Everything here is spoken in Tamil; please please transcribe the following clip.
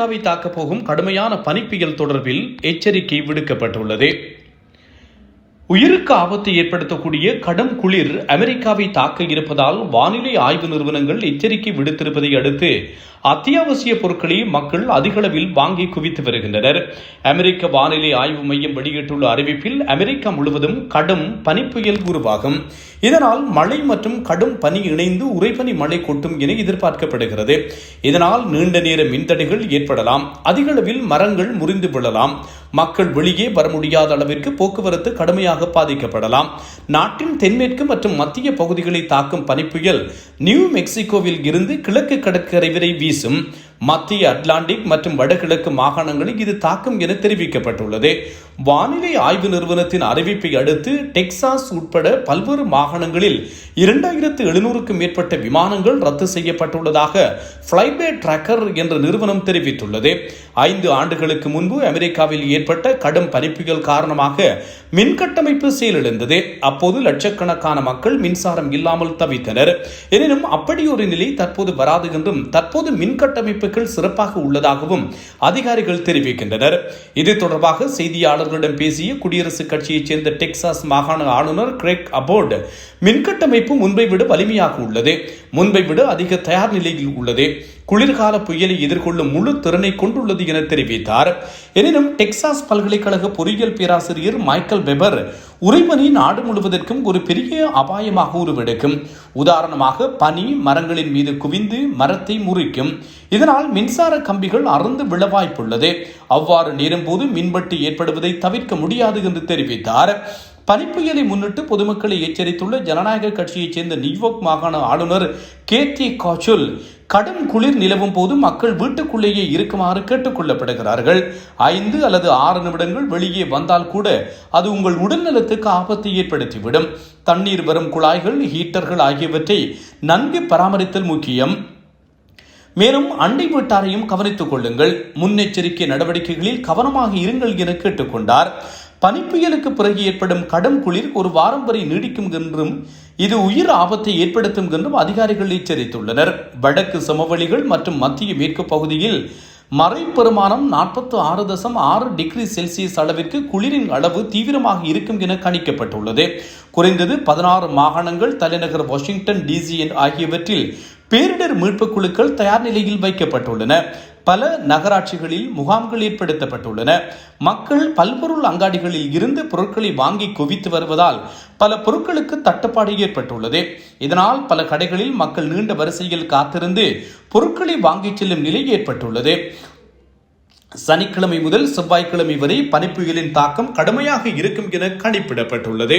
அமெரிக்காவை தாக்கப் போகும் கடுமையான பனிப்புயல் தொடர்பில் எச்சரிக்கை விடுக்கப்பட்டுள்ளது. உயிருக்கு ஆபத்தை ஏற்படுத்தக்கூடிய கடும் குளிர் அமெரிக்காவை தாக்க இருப்பதால் வானிலை ஆய்வு நிறுவனங்கள் எச்சரிக்கை விடுத்திருப்பதை அடுத்து அத்தியாவசிய பொருட்களை மக்கள் அதிகளவில் வாங்கி குவித்து வருகின்றனர். அமெரிக்க வானிலை ஆய்வு மையம் வெளியிட்டுள்ள அறிவிப்பில் அமெரிக்கா முழுவதும் கடும் பனிப்புயல் உருவாகும். இதனால் மழை மற்றும் கடும் பனி இணைந்து உறைபனி மழை கொட்டும் என எதிர்பார்க்கப்படுகிறது. இதனால் நீண்ட நேர மின்தடைகள் ஏற்படலாம். அதிகளவில் மரங்கள் முறிந்து விழலாம். மக்கள் வெளியே வர முடியாத அளவிற்கு போக்குவரத்து கடுமையாக பாதிக்கப்படலாம். நாட்டின் தென்மேற்கு மற்றும் மத்திய பகுதிகளை தாக்கும் பனிப்புயல் நியூ மெக்சிகோவில் இருந்து கிழக்கு கடற்கரை வரை வீசும். மத்திய அட்லாண்டிக் மற்றும் வடகிழக்கு மாகாணங்களில் இது தாக்கும் என தெரிவிக்கப்பட்டுள்ளது. வானிலை ஆய்வு நிறுவனத்தின் அறிவிப்பை அடுத்து டெக்சாஸ் உட்பட பல்வேறு மாகாணங்களில் இரண்டாயிரத்து எழுநூறுக்கும் மேற்பட்ட விமானங்கள் ரத்து செய்யப்பட்டுள்ளதாக ஃப்ளைபே ட்ராக்கர் என்ற நிறுவனம் தெரிவித்துள்ளது. ஐந்து ஆண்டுகளுக்கு முன்பு அமெரிக்காவில் ஏற்பட்ட கடும் பனிப்புயல் காரணமாக மின்கட்டமைப்பு செயலிழந்தது. அப்போது லட்சக்கணக்கான மக்கள் மின்சாரம் இல்லாமல் தவித்தனர். எனினும் அப்படி ஒரு நிலை தற்போது வராது என்றும் தற்போது மின் கட்டமைப்புகள் சிறப்பாக உள்ளதாகவும் அதிகாரிகள் தெரிவிக்கின்றனர். இது தொடர்பாக செய்தியாளர்களிடம் பேசிய குடியரசுக் கட்சியைச் சேர்ந்த டெக்சாஸ் மாகாண ஆளுநர் கிரெக் அபோர்டு மின்கட்டமைப்பு முன்பை விட வலிமையாக உள்ளது. முன்பை விட அதிக தயார் நிலையில் உள்ளது. குளிர்கால புயலை எதிர்கொள்ளும் முழு திறனை கொண்டுள்ளது என தெரிவித்தார். எனினும் டெக்சாஸ் பல்கலைக்கழக பொறியியல் பேராசிரியர் மைக்கேல் வெபர் உறைபனி நாடு முழுவதற்கும் ஒரு பெரிய அபாயமாக உருவெடுக்கும். உதாரணமாக பனி மரங்களின் மீது குவிந்து மரத்தை முறிக்கும். இதனால் மின்சார கம்பிகள் அறுந்து விழ வாய்ப்புள்ளது. அவ்வாறு நேரும்போது மின்வெட்டு ஏற்படுவதை தவிர்க்க முடியாது என்று தெரிவித்தார். பனிப்புயலை முன்னிட்டு பொதுமக்களை எச்சரித்துள்ள ஜனநாயக கட்சியைச் சேர்ந்த நியூயார்க் மாகாண ஆளுநர் கே டி காச்சுல் கடும் குளிர் நிலவும் போது மக்கள் வீட்டுக்குள்ளேயே இருக்குமாறு கேட்டுக்கொள்ளப்படுகிறார்கள். ஐந்து அல்லது ஆறு நிமிடங்கள் வெளியே வந்தால் கூட அது உங்கள் உடல்நலத்துக்கு ஆபத்தை ஏற்படுத்திவிடும். தண்ணீர் வரும் குழாய்கள் ஹீட்டர்கள் ஆகியவற்றை நன்கு பராமரித்தல் முக்கியம். மேலும் அண்டை வீட்டாரையும் கவனித்துக் கொள்ளுங்கள். முன்னெச்சரிக்கை நடவடிக்கைகளில் கவனமாக இருங்கள் என கேட்டுக்கொண்டார். பனிப்புயலுக்கு பிறகு ஏற்படும் கடும் குளிர் ஒரு வாரம் வரை நீடிக்கும் என்றும் இது உயிர் ஆபத்தை ஏற்படுத்தும் என்றும் அதிகாரிகள் எச்சரித்துள்ளனர். வடக்கு சமவெளிகள் மற்றும் மத்திய மேற்கு பகுதியில் மறை பெருமானம் ஆறு தசம் ஆறு டிகிரி செல்சியஸ் அளவிற்கு குளிரின் அளவு தீவிரமாக இருக்கும் என கணிக்கப்பட்டுள்ளது. குறைந்தது பதினாறு மாகாணங்கள் தலைநகர் வாஷிங்டன் டிசி ஆகியவற்றில் பேரிடர் மீட்புக் குழுக்கள் தயார் நிலையில் வைக்கப்பட்டுள்ளன. பல நகராட்சிகளில் முகாம்கள் ஏற்படுத்தப்பட்டுள்ளன. மக்கள் பல்பொருள் அங்காடிகளில் இருந்து பொருட்களை வாங்கி குவித்து வருவதால் பல பொருட்களுக்கு தட்டுப்பாடு ஏற்பட்டுள்ளது. இதனால் பல கடைகளில் மக்கள் நீண்ட வரிசையில் காத்திருந்து பொருட்களை வாங்கிச் செல்லும் நிலை ஏற்பட்டுள்ளது. சனிக்கிழமை முதல் செவ்வாய்க்கிழமை வரை பனிப்புயலின் தாக்கம் கடுமையாக இருக்கும் என கணிப்பிடப்பட்டுள்ளது.